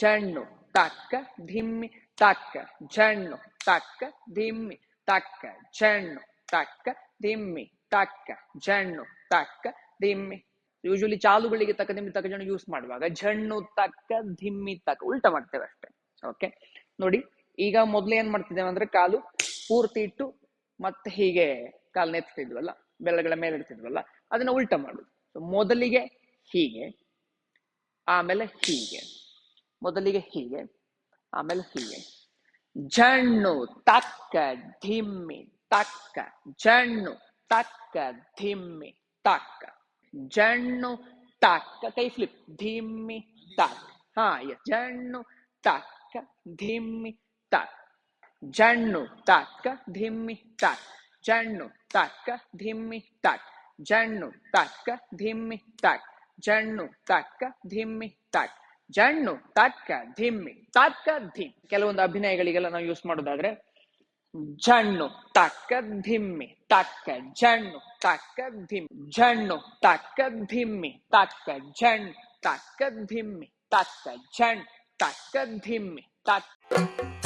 ಜಣ್ಣು ತಕ್ಕ ಧಿಮ್ಮಿ ತಕ್ಕ ಜಣ್ಣು ತಕ್ಕ ಧಿಮ್ಮಿ ತಕ್ಕ ಜಣ್ಣು ತಕ್ಕ ಧಿಮ್ಮಿ ತಕ್ಕ ಜಣ್ಣು ತಕ್ಕ ಧಿಮ್ಮಿ ಯೂಶಲಿ ಚಾಲುಗಳಿಗೆ ತಕ್ಕ ಧಿಮ್ಮಿ ತಕ್ಕ ಜನ ಯೂಸ್ ಮಾಡುವಾಗ ಜಣ್ಣು ತಕ್ಕ ಧಿಮ್ಮಿ ತಕ್ಕ ಉಲ್ಟ ಮಾಡ್ತೇವೆ ಅಷ್ಟೇ ಓಕೆ ನೋಡಿ ಈಗ ಮೊದಲು ಏನ್ ಮಾಡ್ತಿದ್ದೇವೆ ಅಂದ್ರೆ ಕಾಲು ಪೂರ್ತಿ ಇಟ್ಟು ಮತ್ತೆ ಹೀಗೆ ಕಾಲು ನೆತ್ತಿದ್ವಲ್ಲ ಬೆಲ್ಲಗಳ ಮೇಲೆ ಇಡ್ತಿದ್ವಲ್ಲ ಅದನ್ನ ಉಲ್ಟ ಮಾಡುದು ಮೊದಲಿಗೆ ಹೀಗೆ ಆಮೇಲೆ ಹೀಗೆ ಮೊದಲಿಗೆ ಹೀಗೆ ಆಮೇಲೆ ಹೀಗೆ ಜಣ್ಣು ತಕ್ಕ ಧಿಮ್ಮಿ ತಕ್ಕ ಜಣ್ಣು ತಕ್ಕ ಧಿಮ್ಮಿ ತಕ್ಕ ಜಣ್ಣು ತಕ್ಕ ಕೈ ಫ್ಲಿಪ್ ಧಿಮ್ಮಿ ತಕ್ ಹಾ ಜಣ್ಣು ತಕ್ಕ ಧಿಮ್ಮಿ ತಕ್ ಜಣ್ಣು ತಕ್ಕ ಧಿಮ್ಮಿ ತಕ್ ಜಣ್ಣು ತಕ್ಕ ಧಿಮ್ಮಿ ತಕ್ ಜಣ್ಣು ತಕ್ಕ ಧಿಮ್ಮಿ ತಕ್ ಜಣ್ಣು ತಕ್ಕ ಧಿಮ್ಮಿ ತಕ್ ಜಣ್ಣಾ ತಕ್ಕ ಧಿಮ್ಮಿ ತಕ್ಕ ಧಿಪ್ ಕೆಲವು ಅಭಿನಯಗಳಿಗೆ ನಾವು ಯೂಸ್ ಮಾಡೋದಾದ್ರೆ ಜಣ್ಣಾ ತಕ್ಕ ಧಿಮ್ಮಿ ತಕ್ಕ ಜಣ್ಣಾ ತಕ್ಕ ಧಿಮ್ಮಿ ಜಣ್ಣಾ ತಕ್ಕ ಧಿಮ್ಮಿ ತಕ್ಕ ಜಣ್ಣಾ ತಕ್ಕ ಧಿಮ್ಮಿ ತಕ್ಕ ಜಣ್ಣಾ ತಕ್ಕ ಧಿಮ್ಮಿ ತಕ್ಕ